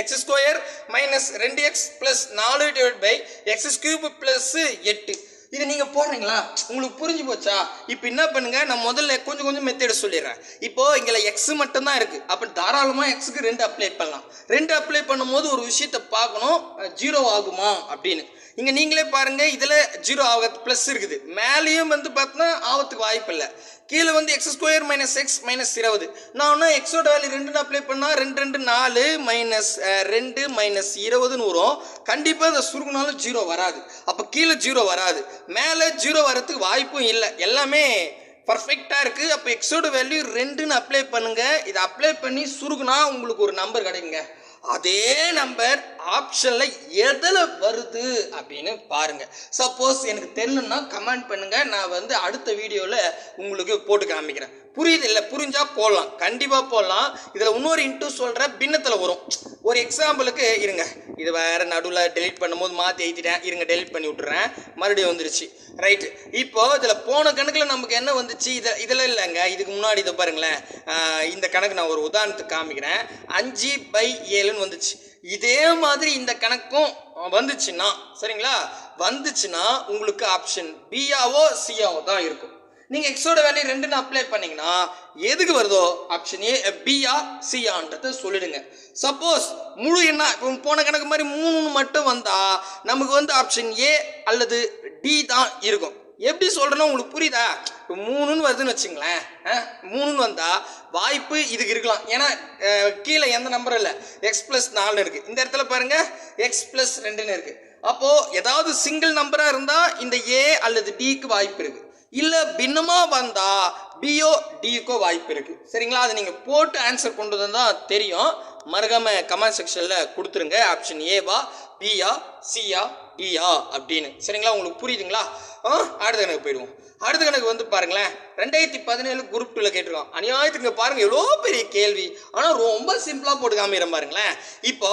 [SPEAKER 1] எக்ஸ் ஸ்கொயர் மைனஸ் ரெண்டு எக்ஸ் ப்ளஸ் நாலு divide by X cube plus எட்டு. இது நீங்கள் போடுறீங்களா? உங்களுக்கு புரிஞ்சு போச்சா? இப்போ என்ன பண்ணுங்க? நான் முதல்ல கொஞ்சம் கொஞ்சம் மெத்தேடு சொல்லிடுறேன். இப்போ இங்கே எக்ஸ் மட்டும்தான் இருக்குது அப்போ தாராளமாக எக்ஸுக்கு ரெண்டு அப்ளை பண்ணலாம். ரெண்டு அப்ளை பண்ணும்போது ஒரு விஷயத்தை பார்க்கணும். ஜீரோ ஆகுமா? அப்படின்னு. இங்கே நீங்களே பாருங்கள் இதில் ஜீரோ ஆகத்து ப்ளஸ் இருக்குது. மேலேயும் வந்து பார்த்தோன்னா ஆவத்துக்கு வாய்ப்பு இல்லை. கீழே வந்து X square minus X minus இருபது. நான் ஒன்றும் எக்ஸோட வேல்யூ ரெண்டுன்னு அப்ளை பண்ணால் ரெண்டு ரெண்டு நாலு மைனஸ் ரெண்டு மைனஸ் இருபதுன்னு வரும். கண்டிப்பாக இந்த சுருங்கினாலும் ஜீரோ வராது. அப்போ கீழே ஜீரோ வராது. மேலே ஜீரோ வரத்துக்கு வாய்ப்பும் இல்லை. எல்லாமே பர்ஃபெக்டாக இருக்குது அப்போ எக்ஸோட வேல்யூ ரெண்டுன்னு அப்ளை பண்ணுங்கள் இதை அப்ளை பண்ணி சுருக்குனா உங்களுக்கு ஒரு நம்பர் கிடைக்குங்க. அதே நம்பர் ஆப்ஷனில் எதில் வருது அப்படின்னு பாருங்கள் சப்போஸ் எனக்கு தெரியலன்னா கமெண்ட் பண்ணுங்கள் நான் வந்து அடுத்த வீடியோவில் உங்களுக்கு போட்டு காமிக்கிறேன். புரியுது இல்லை புரிஞ்சா போடலாம். கண்டிப்பாக போடலாம். இதில் இன்னொரு இன்ட்டு சொல்கிறேன் பின்னத்தில் வரும். ஒரு எக்ஸாம்பிளுக்கு இருங்க. இது வேறு நடுவில் டெலிட் பண்ணும்போது மாற்றி எழுதிட்டேன். இருங்க டெலிட் பண்ணி விட்டுறேன். மறுபடியும் வந்துருச்சு. ரைட்டு இப்போ இதில் போன கணக்கில் நமக்கு என்ன வந்துச்சு? இதை இதில் இல்லைங்க. இதுக்கு முன்னாடி இதை பாருங்களேன். இந்த கணக்கு நான் ஒரு உதாரணத்துக்கு காமிக்கிறேன். அஞ்சு பை ஏழுன்னு வந்துச்சு. இதே மாதிரி இந்த கணக்கும் வந்துச்சுன்னா சரிங்களா? வந்துச்சுன்னா உங்களுக்கு ஆப்ஷன் பியாவோ சியாவோ தான் இருக்கும். நீங்கள் எக்ஸோட வேல்யூ ரெண்டுன்னு அப்ளை பண்ணீங்கன்னா எதுக்கு வருதோ ஆப்ஷன் ஏ பியா சியான்றதை சொல்லிடுங்க. சப்போஸ் முழு என்ன இப்போ போன கணக்கு மாதிரி மூணு மட்டும் வந்தால் நமக்கு வந்து ஆப்ஷன் ஏ அல்லது டி தான் இருக்கும். எப்படி சொல்கிறேன்னா உங்களுக்கு புரியுதா? இப்போ மூணுன்னு வருதுன்னு வச்சுங்களேன் ஆ, மூணுன்னு வந்தால் வாய்ப்பு இதுக்கு இருக்கலாம். ஏன்னா கீழே எந்த நம்பரும் இல்லை. எக்ஸ் ப்ளஸ் நாலுன்னு இருக்குது இந்த இடத்துல பாருங்கள் எக்ஸ் ப்ளஸ் ரெண்டுன்னு இருக்குது அப்போது ஏதாவது சிங்கிள் நம்பராக இருந்தால் இந்த ஏ அல்லது டிக்கு வாய்ப்பு இருக்குது இல்லை பின்னமாக வந்தால் பிஓ டிக்கோ வாய்ப்பு இருக்குது சரிங்களா? அதை நீங்கள் போட்டு ஆன்சர் கொண்டு வந்தால் தெரியும். மறக்காம கமெண்ட் செக்ஷனில் கொடுத்துருங்க. ஆப்ஷன் ஏவா பியா சியா டியா அப்படின்னு. சரிங்களா? உங்களுக்கு புரியுதுங்களா? ஆ அடுத்த கணக்கு போயிடுவோம். அடுத்த கணக்கு வந்து பாருங்களேன். ரெண்டாயிரத்தி பதினேழு குரூப் டூவில் கேட்டிருக்கோம் அநியாயத்துக்கு பாருங்கள் எவ்வளோ பெரிய கேள்வி. ஆனால் ரொம்ப சிம்பிளாக போட்டு காமிக்கிறேன் பாருங்களேன். இப்போ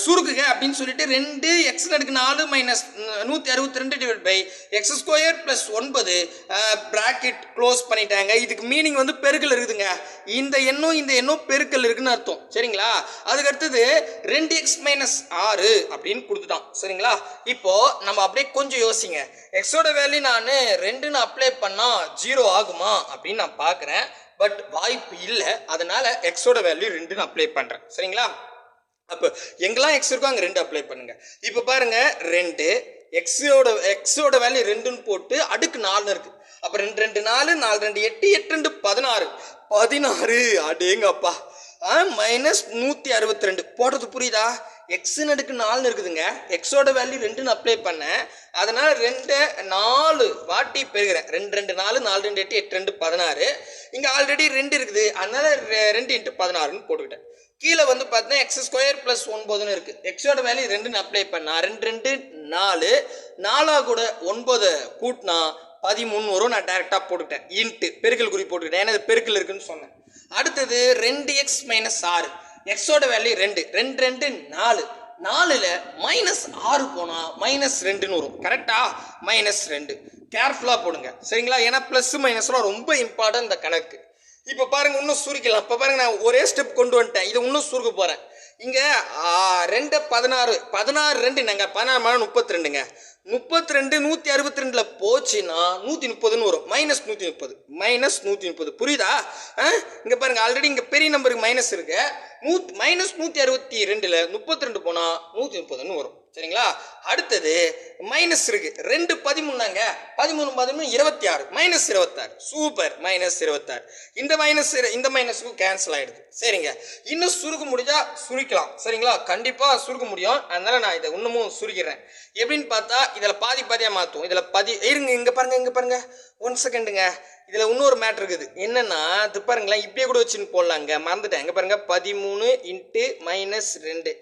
[SPEAKER 1] சுருக்குக அப்படின்னு சொல்லிட்டு ரெண்டு எக்ஸ் நடுக்கு நாலு மைனஸ் நூற்றி அறுபத்தி ரெண்டு divide by X square plus ஒன்பது ப்ராக்கெட் க்ளோஸ் பண்ணிட்டாங்க. இதுக்கு மீனிங் வந்து பெருக்கல் இருக்குதுங்க. இந்த எண்ணும் இந்த எண்ணும் பெருக்கல் இருக்குன்னு அர்த்தம். சரிங்களா? அதுக்கு அடுத்தது ரெண்டு எக்ஸ் மைனஸ் ஆறு அப்படின்னு கொடுத்துட்டான். சரிங்களா? இப்போ நம்ம அப்படியே கொஞ்சம் யோசிங்க. எக்ஸோட வேல்யூ நான் ரெண்டுன்னு அப்ளை பண்ணால் ஜீரோ ஆகுமா அப்படின்னு நான் பார்க்குறேன். பட் வாய்ப்பு இல்லை. அதனால எக்ஸோட வேல்யூ ரெண்டுன்னு அப்ளை பண்ணுறேன் சரிங்களா? அப்போ எங்கெல்லாம் எக்ஸ் இருக்கோ அங்கே ரெண்டு அப்ளை பண்ணுங்க. இப்போ பாருங்க ரெண்டு. எக்ஸோட எக்ஸோட வேல்யூ ரெண்டுன்னு போட்டு அடுக்கு நாலுன்னு இருக்கு. அப்போ ரெண்டு ரெண்டு நாலு நாலு ரெண்டு எட்டு எட்டு ரெண்டு பதினாறு. பதினாறு. அடேங்கப்பா. ஆ மைனஸ் நூற்றி அறுபத்தி ரெண்டு. போடுறது புரியுதா? எக்ஸுன்னு அடுக்கு நாலுன்னு இருக்குதுங்க. எக்ஸோட வேல்யூ ரெண்டுன்னு அப்ளை பண்ணேன். அதனால் ரெண்டு நாலு வாட்டி பெருகிறேன் ரெண்டு ரெண்டு நாலு நாலு ரெண்டு எட்டு எட்டு ரெண்டு பதினாறு. இங்கே ஆல்ரெடி ரெண்டு இருக்குது. அதனால் ரெ- ரெண்டு இன்ட்டு பதினாறுன்னு போட்டுக்கிட்டேன். கீழே வந்து பார்த்தீங்கன்னா எக்ஸ் ஸ்கொயர் ப்ளஸ் ஒன்பதுன்னு இருக்குது எக்ஸோட வேல்யூ ரெண்டுன்னு அப்ளை பண்ணால் ரெண்டு ரெண்டு நாலு. நாலா கூட ஒன்பது கூட்டினா பதிமூணு வரும். நான் டேரெக்டாக போட்டுக்கிட்டேன். இன்ட்டு பெருக்கல் குறி போட்டுக்கிட்டேன். ஏன்னா இது பெருக்கல் இருக்குன்னு சொன்னேன். அடுத்தது ரெண்டு எக்ஸ் மைனஸ் ஆறு. எக்ஸோட வேல்யூ ரெண்டு. ரெண்டு ரெண்டு நாலு. நாலில் மைனஸ் ஆறு போனால் மைனஸ் ரெண்டுன்னு வரும். கரெக்டா மைனஸ் ரெண்டு. கேர்ஃபுல்லாக போடுங்க. சரிங்களா? ஏன்னா ப்ளஸ் மைனஸ்லாம் ரொம்ப இம்பார்ட்டன்ட் இந்த கணக்கு. இப்போ பாருங்க இன்னும் சுருக்கலாம். இப்போ பாருங்க நான் ஒரே ஸ்டெப் கொண்டு வந்துட்டேன். இதை இன்னும் சுருக்க போகிறேன் இங்கே ரெண்டு பதினாறு பதினாறு ரெண்டு நாங்க பதினாறு மணி முப்பத்தி ரெண்டுங்க முப்பத்தி ரெண்டு நூற்றி அறுபத்தி ரெண்டில் போச்சுன்னா நூற்றி முப்பதுன்னு வரும். மைனஸ் நூற்றி முப்பது மைனஸ் நூற்றி முப்பது புரியுதா இங்கே பாருங்க ஆல்ரெடி இங்கே பெரிய நம்பருக்கு மைனஸ் இருக்குது நூத் மைனஸ் நூற்றி அறுபத்தி ரெண்டில் முப்பத்தி ரெண்டு போனால் நூற்றி முப்பதுன்னு வரும். சரிங்களா? அடுத்தது மைனஸ் இருக்கு. ரெண்டு பதிமூணுங்க பதிமூணு பதிமூணு இருபத்தி ஆறு. மைனஸ் இருபத்தாறு. சூப்பர் மைனஸ் இருபத்தாறு. இந்த மைனஸ் இந்த மைனஸுக்கும் கேன்சல் ஆயிடுது. சரிங்க. இன்னும் சுருக்க முடிஞ்சா சுருக்கலாம். சரிங்களா? கண்டிப்பா சுருக்க முடியும். அதனால நான் இதை இன்னமும் சுருக்கிறேன். எப்படின்னு பார்த்தா இதில் பாதி பாதியாக மாற்றும் இதில் பாதி இருங்க இங்கே பாருங்க இங்கே பாருங்க. ஒன் செகண்டுங்க இதில் இன்னொரு மேட்ரு இருக்குது. என்னென்னா இது பாருங்களேன் இப்படியே கூட வச்சுன்னு போடலாங்க மறந்துட்டேன். இங்கே பாருங்கள் பதிமூணு இன்ட்டு மைனஸ் ரெண்டு.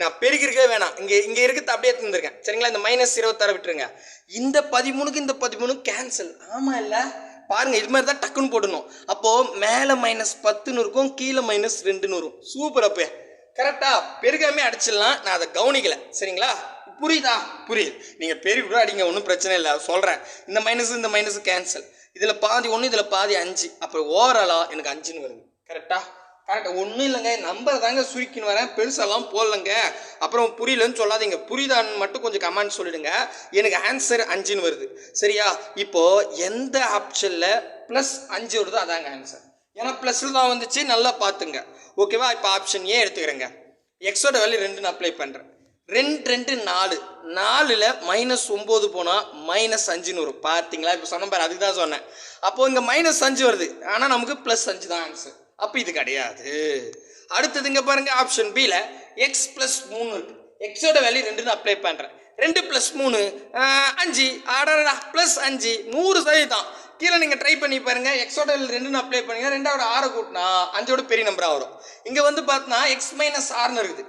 [SPEAKER 1] நான் பெருகிருக்கவே வேணாம். இங்கே இங்கே இருக்கிறது அப்படியே தந்துருக்கேன் சரிங்களா? இந்த மைனஸ் இருபத்தாறு விட்டுருங்க. இந்த பதிமூணுக்கு இந்த பதிமூணு கேன்சல் ஆமாம் இல்லை? பாருங்கள் இது மாதிரி தான் டக்குன்னு போடணும். அப்போது மேலே மைனஸ் பத்துன்னு இருக்கும் கீழே மைனஸ் ரெண்டுன்னு வரும். சூப்பர் அப்போ கரெக்டாக பெருகாமே அடிச்சிடலாம். நான் அதை கவனிக்கலை. சரிங்களா? புரியுதா? புரியுது. நீங்கள் பெருகு கூட அடிங்க ஒன்றும் பிரச்சனை இல்லை. சொல்கிறேன் இந்த மைனஸ் இந்த மைனஸ் கேன்சல் இதில் பாதி ஒன்று இதில் பாதி அஞ்சு. அப்புறம் ஓவராலாக எனக்கு அஞ்சுன்னு வருது. கரெக்டா கரெக்டாக ஒன்றும் இல்லைங்க. நம்பர் தாங்க சுருக்கின்னு வரேன். பெருசெல்லாம் போடலங்க. அப்புறம் புரியலன்னு சொல்லாதீங்க. புரியுதான்னு மட்டும் கொஞ்சம் கமெண்ட் சொல்லிடுங்க. எனக்கு ஆன்சர் அஞ்சுன்னு வருது. சரியா? இப்போது எந்த ஆப்ஷனில் ப்ளஸ் அஞ்சு வருதோ அதாங்க ஆன்சர் ஏன்னா ப்ளஸ்ல தான் வந்துச்சு. நல்லா பார்த்துங்க. ஓகேவா இப்போ ஆப்ஷன் ஏ எடுத்துக்கிறேங்க. எக்ஸோட வேல்யூ ரெண்டுன்னு அப்ளை பண்ணுறேன் ரெண்டு ரெண்டு நாலு. நாலில் மைனஸ் ஒம்பது போனால் மைனஸ் அஞ்சுன்னு வரும் பார்த்தீங்களா இப்போ சொன்ன பாரு அதுக்கு தான் சொன்னேன். அப்போது இங்கே மைனஸ் அஞ்சு வருது. ஆனால் நமக்கு ப்ளஸ் அஞ்சு தான் ஆன்சர் அப்போ இது கிடையாது. அடுத்தது இங்கே பாருங்கள் ஆப்ஷன் பியில் எக்ஸ் ப்ளஸ் மூணு இருக்கு. எக்ஸோட வேல்யூ ரெண்டுன்னு அப்ளை பண்ணுறேன் ரெண்டு ப்ளஸ் மூணு அஞ்சு. ஆடா ப்ளஸ் அஞ்சு. நூறு சதவீதம். கீழே நீங்கள் ட்ரை பண்ணி பாருங்கள் எக்ஸோட ரெண்டுன்னு அப்ளை பண்ணிங்கன்னா ரெண்டாவோட ஆறை கூட்டினா அஞ்சோட பெரிய நம்பராக வரும். இங்கே வந்து பார்த்தீங்கன்னா எக்ஸ் மைனஸ் ஆறுன்னு இருக்குது.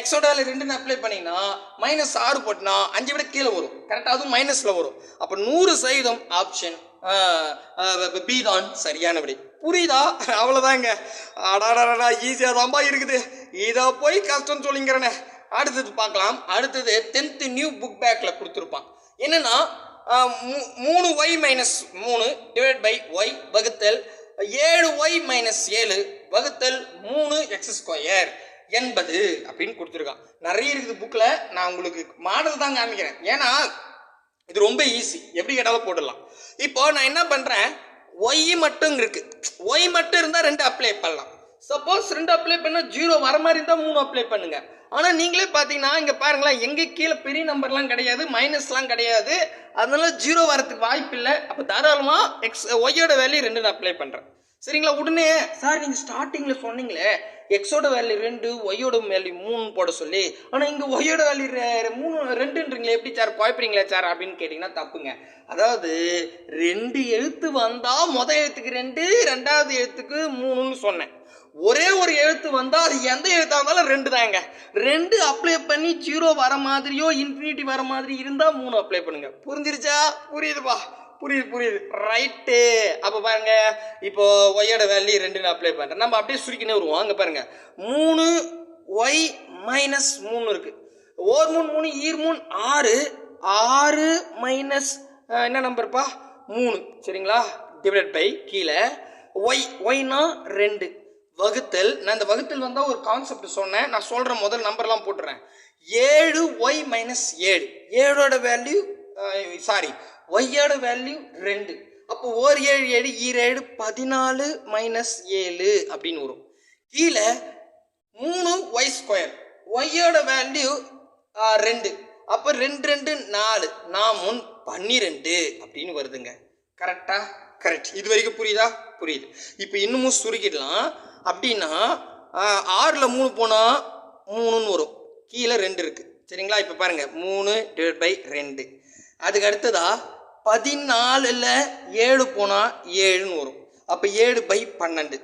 [SPEAKER 1] எக்ஸோடாவில் ரெண்டுன்னு அப்ளை பண்ணிங்கன்னா மைனஸ் ஆறு போட்டினா அஞ்சை விட கீழே வரும். கரெக்டாக அதுவும் மைனஸில் வரும். அப்போ நூறு சதவீதம் ஆப்ஷன் பி தான் சரியானபடி. புரியுதா? அவ்வளோதாங்க அடாடாடா ஈஸியாக தான்பா இருக்குது. இதை போய் கஷ்டம்னு சொல்லிங்கிறனே. அடுத்தது பார்க்கலாம். அடுத்தது டென்த்து நியூ புக் பேக்கில் கொடுத்துருப்பான். என்னென்னா மூணு ஒய் மைனஸ் மூணு டிவைட் பை ஒய் வகுத்தல் ஏழு ஒய் மைனஸ் ஏழு வகுத்தல் மூணு எக்ஸ் ஸ்கொயர் எண்பது அப்படின்னு கொடுத்துருக்கான். நிறைய இருக்குது புக்கில் நான் உங்களுக்கு மாடல் தான் காமிக்கிறேன். ஏன்னா இது ரொம்ப ஈஸி எப்படி கேட்டாலும் போடலாம் இப்போ நான் என்ன பண்ணுறேன் ஒய் மட்டும் இருக்குது ஒய் மட்டும் இருந்தால் ரெண்டு அப்ளை பண்ணலாம். சப்போஸ் ரெண்டு அப்ளை பண்ணால் ஜீரோ வர மாதிரி இருந்தால் மூணு அப்ளை பண்ணுங்க. ஆனால் நீங்களே பார்த்தீங்கன்னா இங்கே பாருங்களேன் எங்கே கீழே பெரிய நம்பர்லாம் கிடையாது மைனஸ்லாம் கிடையாது. அதனால ஜீரோ வரதுக்கு வாய்ப்பு இல்லை. அப்போ தாராளமாக எக்ஸ் ஒய்யோட வேல்யூ ரெண்டு நான் அப்ளை பண்ணுறேன் சரிங்களா? உடனே சார் நீங்கள் ஸ்டார்டிங்கில் சொன்னீங்களே எக்ஸோட வேல்யூ ரெண்டு ஒய்யோட வேல்யூ மூணு போட சொல்லி ஆனால் இங்கே ஒய்யோட வேல்யூ மூணு ரெண்டுன்றீங்களே எப்படி சார் குழப்பறீங்களே சார் அப்படின்னு கேட்டிங்கன்னா தப்புங்க. அதாவது ரெண்டு எழுத்து வந்தால் மொதல் எழுத்துக்கு ரெண்டு ரெண்டாவது எழுத்துக்கு மூணுன்னு சொன்னேன். ஒரே ஒரு எழுத்து வந்தால் அது எந்த எழுத்தாக இருந்தாலும் ரெண்டு தாங்க. ரெண்டு அப்ளை பண்ணி ஜீரோ வர மாதிரியோ இன்ஃபினிட்டி வர மாதிரி இருந்தால் மூணு அப்ளை பண்ணுங்க. புரிஞ்சிருச்சா? புரியுதுப்பா புரியுது புரியுது. ரைட்டு அப்போ பாருங்க. இப்போ ஒய்யோட வேல்யூ ரெண்டுன்னு அப்ளை பண்ணுறேன் நம்ம அப்படியே சுருக்கினே வருவோம். அங்கே பாருங்க. மூணு ஒய் மைனஸ் மூணு இருக்கு. ஓர் மூணு மூணு ஈர் மூணு ஆறு. ஆறு மைனஸ் என்ன நம்பர்ப்பா மூணு. சரிங்களா? டிவைட் பை கீழே. ஒய் ஒய்னா ரெண்டு. வகுத்தல். நான் இந்த வகுத்தல் வந்தால் ஒரு கான்செப்ட் சொன்னேன். நான் சொல்கிற முதல் நம்பர்லாம் போட்டுறேன். ஏழு ஒய் மைனஸ் ஏழு. ஏழோட வேல்யூ சாரி ஒய்யோட வேல்யூ ரெண்டு. அப்போ ஓர் ஏழு ஏழு ஈரேழு பதினாலு மைனஸ் ஏழு அப்படின்னு வரும். கீழே மூணு ஒய் ஸ்கொயர் ஒய்யோட வேல்யூ ரெண்டு. அப்போ ரெண்டு ரெண்டு நாலு. நாமும் பன்னிரெண்டு அப்படின்னு வருதுங்க. கரெக்டா கரெக்ட் இது வரைக்கும் புரியுதா? புரியுது. இப்போ இன்னமும் சுருக்கிடலாம். அப்படின்னா ஆறில் மூணு போனால் மூணுன்னு வரும். கீழே ரெண்டு இருக்குது சரிங்களா? இப்போ பாருங்கள் மூணு டிவைட் பை ரெண்டு. அதுக்கு அடுத்ததா பதினாலில் ஏழு போனால் ஏழுன்னு வரும். அப்போ ஏழு பை பன்னெண்டு.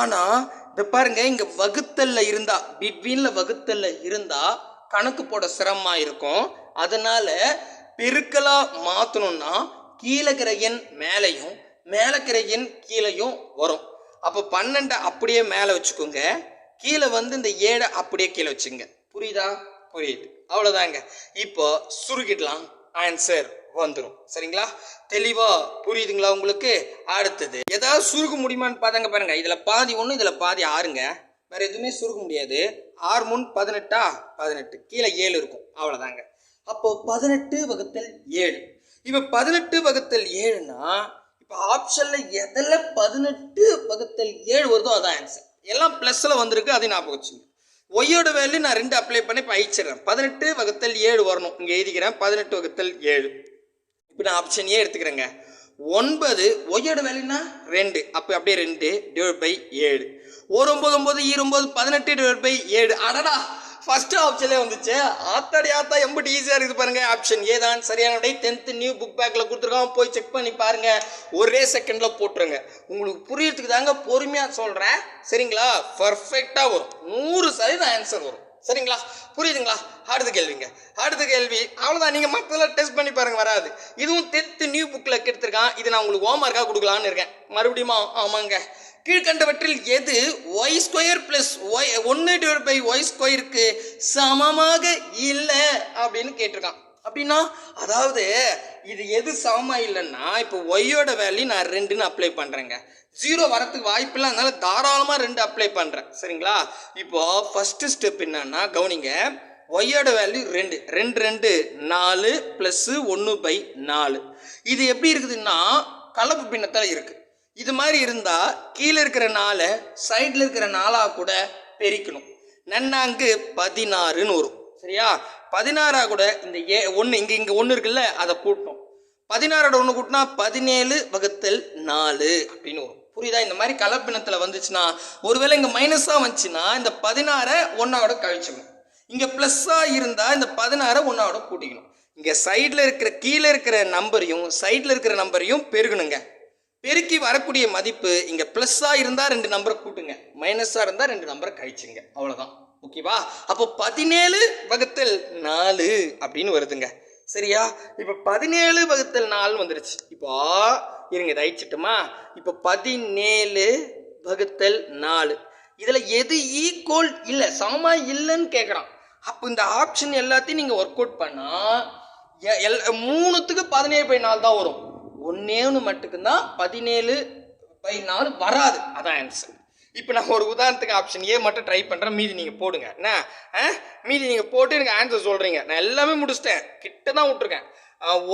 [SPEAKER 1] ஆனால் இப்போ பாருங்க இங்கே வகுத்தல்ல இருந்தால் பிட்வீனில் வகுத்தல்ல இருந்தால் கணக்கு போட சிரமமாக இருக்கும். அதனால் பெருக்கலாக மாற்றணும்னா கீழே இருக்கிற எண் மேலேயும் மேலே இருக்கிற எண் கீழேயும் வரும். அப்போ பன்னெண்டை அப்படியே மேலே வச்சுக்கோங்க. கீழே வந்து இந்த ஏழை அப்படியே கீழே வச்சுங்க. புரியுதா? புரியுது. அவ்வளோதாங்க இப்போ சுருக்கிடலாம். ஆன்சர் வந்துடும் சரிங்களா? தெளிவா புரியுதுங்களா உங்களுக்கு? அடுத்தது. ஏதாவது சுருக்க முடியுமான்னு பார்த்தாங்க பாருங்க. இதில் பாதி ஒன்று இதில் பாதி ஆறுங்க. வேற எதுவுமே சுருக்க முடியாது. ஆறு முன் பதினெட்டா? பதினெட்டு. கீழே ஏழு இருக்கும். அவ்வளோதாங்க அப்போ பதினெட்டு வகுத்தல் ஏழு. இப்போ பதினெட்டு வகுத்தல் ஏழுனா இப்போ எதில் பதினெட்டு வகுத்தல் ஏழு வருதோ அதான் ஆன்சர் எல்லாம் ப்ளஸ்ஸில் வந்திருக்கு அதையும் ஞாபகம் வச்சுங்க. ஒய்யோட வேல்யூ நான் ரெண்டு அப்ளை பண்ணி இப்போ அழிச்சிடுறேன் பதினெட்டு வகுத்தல் ஏழு வரணும். இங்கே எழுதிக்கிறேன் பதினெட்டு வகுத்தல் ஏழு. இப்போ நான் ஆப்ஷன் ஏ எடுத்துக்கிறேங்க. ஒன்பது ஒய்யோட வேல்யூனா ரெண்டு. அப்போ அப்படியே ரெண்டு டிவைட் பை ஏழு. ஒரு ஒம்பது ஒம்பது ஈரொம்பது பதினெட்டு டிவைட் பை ஏழு. அடடா! ஃபர்ஸ்ட் ஆப்ஷன்லேயே வந்துச்சு. ஆத்தாடி ஆத்தா எம்பிட்டு ஈஸியாக இருக்குது பாருங்க. ஆப்ஷன் ஏதான் சரியான விடை டென்த்து நியூ புக் பேக்கில் கொடுத்துருக்கோம் போய் செக் பண்ணி பாருங்க. ஒரே செகண்டில் போட்டுருங்க. உங்களுக்கு புரியறதுக்கு தாங்க பொறுமையாக சொல்கிறேன் சரிங்களா? பர்ஃபெக்டாக வரும். நூறு சதவீதம் ஆன்சர் வரும். சரிங்களா? புரியுதுங்களா? அடுத்த கேள்விங்க. அடுத்த கேள்வி. அவ்வளோதான் நீங்கள் மற்றதெல்லாம் டெஸ்ட் பண்ணி பாருங்க. வராது. இதுவும் டென்த்து நியூ புக்கில் கெடுத்துருக்கான். இது நான் உங்களுக்கு ஹோம்ஒர்க்காக கொடுக்கலான்னு இருக்கேன். மறுபடியும்? ஆமாங்க. கீழ்கண்டவற்றில் எது ஒய் ஸ்கொயர் பிளஸ் ஒய் ஒன்று டிவைட் பை ஒய் ஸ்கொயருக்கு சமமாக இல்லை அப்படின்னு கேட்டிருக்கான். அப்படின்னா அதாவது இது எது சமமாக இல்லைன்னா இப்போ ஒய்யோட வேல்யூ நான் ரெண்டுன்னு அப்ளை பண்ணுறேங்க ஜீரோ வரத்துக்கு வாய்ப்பில்லை அதனால தாராளமாக ரெண்டு அப்ளை பண்ணுறேன் சரிங்களா? இப்போ ஃபஸ்ட்டு ஸ்டெப் என்னன்னா கவனிங்க. ஒய்யோட வேல்யூ ரெண்டு. ரெண்டு ரெண்டு நாலு ப்ளஸ்ஸு ஒன்று பை நாலு. இது எப்படி இருக்குதுன்னா கலப்பு பின்னத்தில் இருக்குது இது மாதிரி இருந்தால் கீழே இருக்கிற நாளை சைடில் இருக்கிற நாளாக கூட பெருக்கணும். நன்னாங்கு பதினாறுன்னு வரும். சரியா? பதினாறாக கூட இந்த ஏ ஒன்று இங்கே இங்கே ஒன்று இருக்குல்ல அதை கூட்டணும். பதினாறோட ஒன்று கூட்டினா பதினேழு வகுத்தல் நாலு அப்படின்னு வரும். புரியுதா? இந்த மாதிரி கலப்பினத்தில் வந்துச்சுன்னா ஒருவேளை இங்கே மைனஸாக வந்துச்சுன்னா இந்த பதினாறை ஒன்றாவோட கழிச்சிக்கணும். இங்கே ப்ளஸ்ஸாக இருந்தால் இந்த பதினாறை ஒன்றாவோட கூட்டிக்கணும். இங்கே சைடில் இருக்கிற கீழே இருக்கிற நம்பரையும் சைடில் இருக்கிற நம்பரையும் பெருகணுங்க. பெருக்கி வரக்கூடிய மதிப்பு இங்கே ப்ளஸ்ஸாக இருந்தால் ரெண்டு நம்பரை கூட்டுங்க. மைனஸாக இருந்தால் ரெண்டு நம்பரை கழிச்சுங்க. அவ்வளோதான் ஓகேவா அப்போ பதினேழு வகுத்தல் நாலு அப்படின்னு வருதுங்க. சரியா? இப்போ பதினேழு வகுத்தல் நாலு வந்துருச்சு. இப்போ இருங்க இதை இப்போ பதினேழு வகுத்தல் நாலு. இதில் எது ஈக்குவல் இல்லை சமமாக இல்லைன்னு கேட்குறான் அப்போ இந்த ஆப்ஷன் எல்லாத்தையும் நீங்கள் ஒர்க் அவுட் பண்ணால் எ- எல் மூணுத்துக்கு பதினேழு பை நாலு தான் வரும். ஒன்னே ஒன்று பதினேழு பை நாலு வராது. அதான் ஆன்சர் இப்போ நான் ஒரு உதாரணத்துக்கு ஆப்ஷன் ஏ மட்டும் ட்ரை பண்ணுறேன் மீதி நீங்கள் போடுங்க. என்ன? ஆ? மீதி நீங்கள் போட்டு எனக்கு ஆன்சர் சொல்கிறீங்க நான் எல்லாமே முடிச்சிட்டேன். கிட்ட தான் விட்ருக்கேன்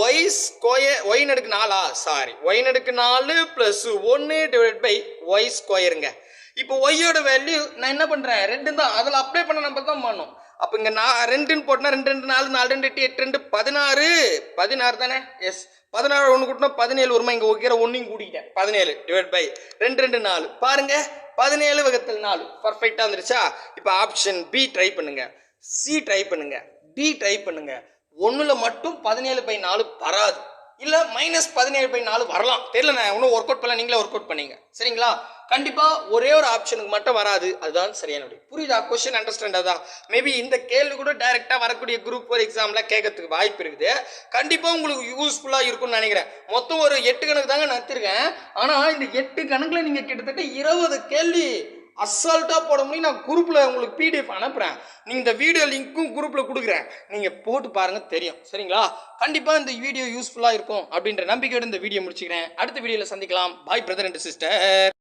[SPEAKER 1] ஒய் ஸ்கொயர் ஒய் நடுக்கு நாலா? சாரி ஒய் நடுக்கு நாலு ப்ளஸ் ஒன்று டிவைட் பை ஒய் ஸ்கொயருங்க இப்போ ஒய்யோட வேல்யூ நான் என்ன பண்ணுறேன் ரெண்டு தான். அதில் அப்ளை பண்ண நம்பர் தான் பண்ணும். அப்போ இங்கே நான் ரெண்டுன்னு போட்டேன்னா ரெண்டு ரெண்டு நாலு நாலு ரெண்டு எட்டு எட்டு ரெண்டு பதினாறு. பதினாறு தானே? எஸ் பதினாறு ஒன்று கூட்டினா பதினேழு வருமா? இங்கே வைக்கிற ஒன்றையும் கூட்டிக்கிட்டேன். பதினேழு டிவைட் பை ரெண்டு ரெண்டு நாலு. பாருங்க பதினேழு வகத்தில் நாலு. பர்ஃபெக்டாக வந்துருச்சா? இப்போ ஆப்ஷன் பி ட்ரை பண்ணுங்க. சி ட்ரை பண்ணுங்க. டி ட்ரை பண்ணுங்க. ஒன்றில் மட்டும் பதினேழு பை நாலு வராது. இல்லை மைனஸ் பதினேழு பை நாலு வரலாம். தெரியல நான் இன்னும் ஒர்க் அவுட் பண்ணல. நீங்களே ஒர்க் அவுட் பண்ணீங்க. சரிங்களா? கண்டிப்பாக ஒரே ஒரு ஆப்ஷனுக்கு மட்டும் வராது. அதுதான் சரியான விடை புரியுதா? கொஸ்டின் அண்டர்ஸ்டாண்ட் அதான். மேபி இந்த கேள்வி கூட டைரெக்டாக வரக்கூடிய குரூப் ஃபோர் எக்ஸாமில் கேட்கறதுக்கு வாய்ப்பு இருக்குது. கண்டிப்பாக உங்களுக்கு யூஸ்ஃபுல்லாக இருக்கும்னு நினைக்கிறேன். மொத்தம் ஒரு எட்டு கணக்கு தாங்க நடத்திருக்கேன் ஆனால் இந்த எட்டு கணக்கில் நீங்கள் கிட்டத்தட்ட இருபது கேள்வி
[SPEAKER 2] அசால்ட்டாக போட முடியும். நான் குரூப்பில் உங்களுக்கு பிடிஎஃப் அனுப்புகிறேன் நீங்கள் இந்த வீடியோ லிங்க்கும் குரூப்பில் கொடுக்குறேன். நீங்கள் போட்டு பாருங்கள் தெரியும். சரிங்களா? கண்டிப்பாக இந்த வீடியோ யூஸ்ஃபுல்லாக இருக்கும் அப்படின்ற நம்பிக்கையோட இந்த வீடியோ முடிச்சுக்கிறேன். அடுத்த வீடியோவில் சந்திக்கலாம். பாய் பிரதர் அண்ட் சிஸ்டர்